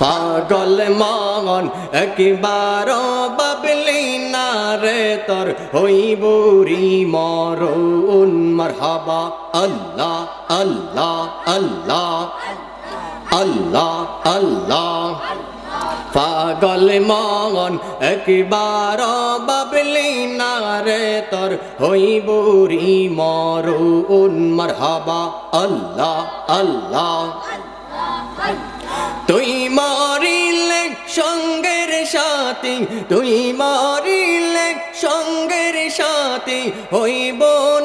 পাগল মন একবার বাবলি না রে তোর হইবুরি মরুন মারহাবা। আল্লাহ আল্লাহ আল্লাহ আল্লাহ আল্লাহ। পাগল মন একবার বাবলি না রে তোর হইবুরি মরুন মারহাবা। আল্লাহ আল্লাহ। সাথী তুই মরিলে, সঙ্গের সাথী হইব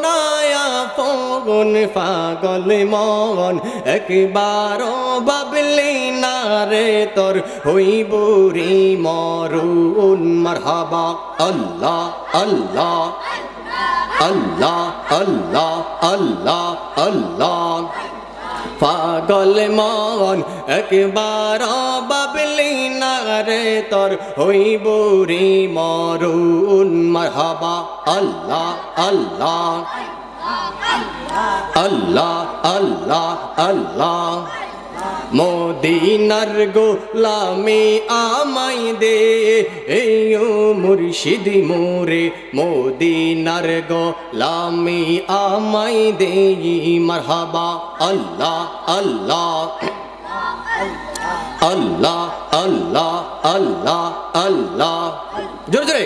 নায়া ফগন, পাগল মন। একবার বাবলি না রে তোর হইব রে মরুন, মারহাবা। আল্লাহ আল্লাহ আল্লাহ আল্লাহ আল্লাহ আল্লাহ। পাগল মন, একবার বাবলি নারে তোর বুড়ি রে মরুন মারহাবা। আল্লাহ আল্লাহ আল্লাহ আল্লাহ আল্লাহ। মদিনার গোলামে আমাই দে। এই মুর্শিদ মোরে মদিনার গোলামে আমাই দে। মারহাবা আল্লাহ আল্লাহ। আল্লাহ আল্লাহ আল্লাহ আল্লাহ। জোরে জোরে।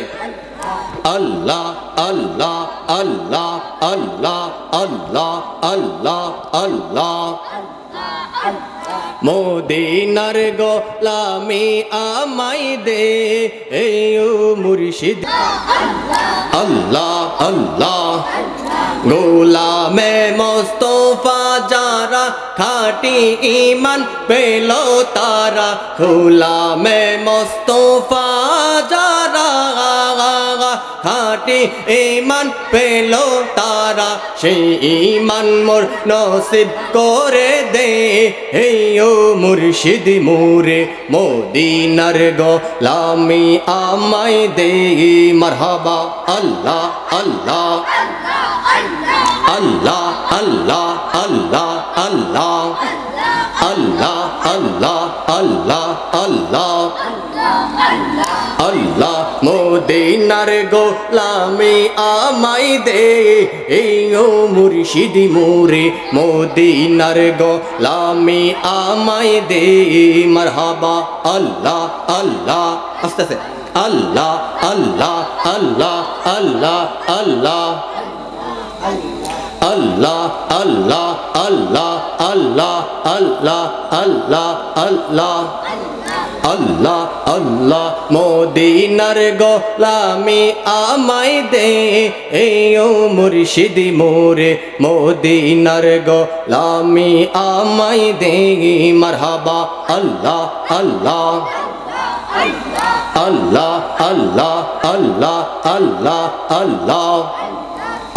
আল্লাহ আল্লাহ আল্লাহ আল্লাহ আল্লাহ আল্লাহ আল্লাহ। মোদিনার গোলামি আমাই দে এই মুর্শিদ। আল্লাহ আল্লাহ। গোলামে মোস্তফা যারা খাটি ইমান পেল তারা, গোলামে মোস্তফা যারা খাটি ইমান পেল তারা, সেই ইমান মোর নসিব করে দে। এই ও মুর্শিদ মোরে মোদিনার গোলামি আমায় দে। মারহাবা আল্লাহ আল্লাহ আল্লাহ। আল্লাহ আল্লাহ আল্লাহ আল্লাহ আল্লাহ আল্লাহ আল্লাহ আল্লাহ মোদিনার গোলামি আমাই দে এই ও মুর্শিদি মোরে মোদিনার গোলামি আমাই দে মারহাবা আল্লাহ আল্লাহ আস্তে আস্তে আল্লাহ আল্লাহ আল্লাহ আল্লাহ আল্লাহ আল্লাহ আল্লাহ আল্লাহ আল্লাহ আল্লাহ আল্লাহ আল্লাহ। আল্লাহ আল্লাহ, মোদিনার গোলামি আমাই দে। এই মুর্শিদি মোরে মোদিনার গোলামি আমাই দে। মারহাবা আল্লাহ আল্লাহ আল্লাহ। আল্লাহ আল্লাহ আল্লাহ আল্লাহ আল্লাহ।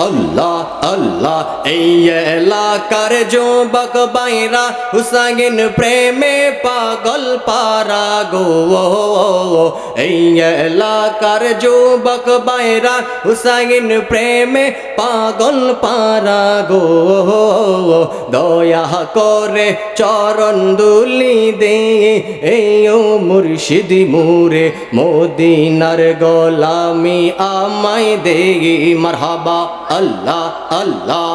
আল্লাহ এই এলাকার যুবক বাইরা হুসাইন প্রেমে পাগল পারা গো এই এলাকার যুবক বাইরা হুসাইন প্রেমে পাগল পারা গো দয়া করে চরণ দুলি দে, এই মুর্শিদি মুরে মোদিনার গোলামি আমায় দে, মারহাবা। আল্লাহ আল্লাহ।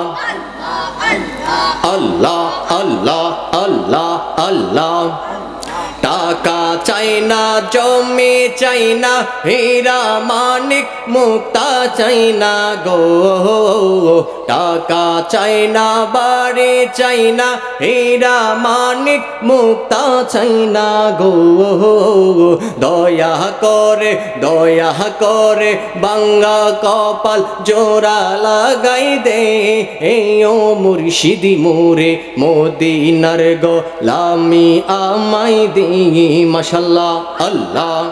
আল্লাহ আল্লাহ আল্লাহ আল্লাহ। টাকা চাই না, জমি চাই না, হীরা মানিক, মুক্তা চাই না গো। টাকা চাই না, বাড়ি চাই না, হীরা মানিক, মুক্তা চাই না গো। দয়া করে দয়া করে বাঙ্গা কপাল জোড়া লাগাই দে। ও মুর্শিদি মোরে মোদিনার গো লামি আমাই দি মাশাল্লাহ আল্লাহ।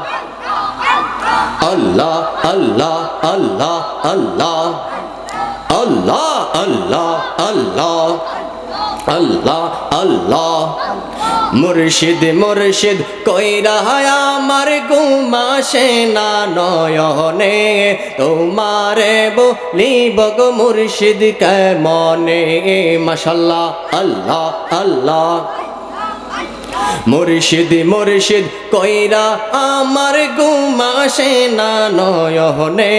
আল্লাহ আল্লাহ আল্লাহ আল্লাহ। আল্লাহ আল্লাহ আল্লাহ। আল্লাহ আল্লাহ। মুর্শিদ মুর্শিদ, কইরা আমার গুমাসে না নয়নে। তোমারে বলিব গো মুর্শিদ কেমনে? মাশাল্লাহ আল্লাহ আল্লাহ। মুর্শিদ মুর্শিদ, কইরা আমার গুমাসে না নয়নে।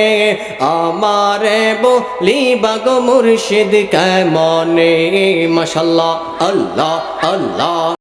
আমারে বলি বাগ মুর্শিদ, কেমনে? মশাল্লাহ, আল্লাহ আল্লাহ।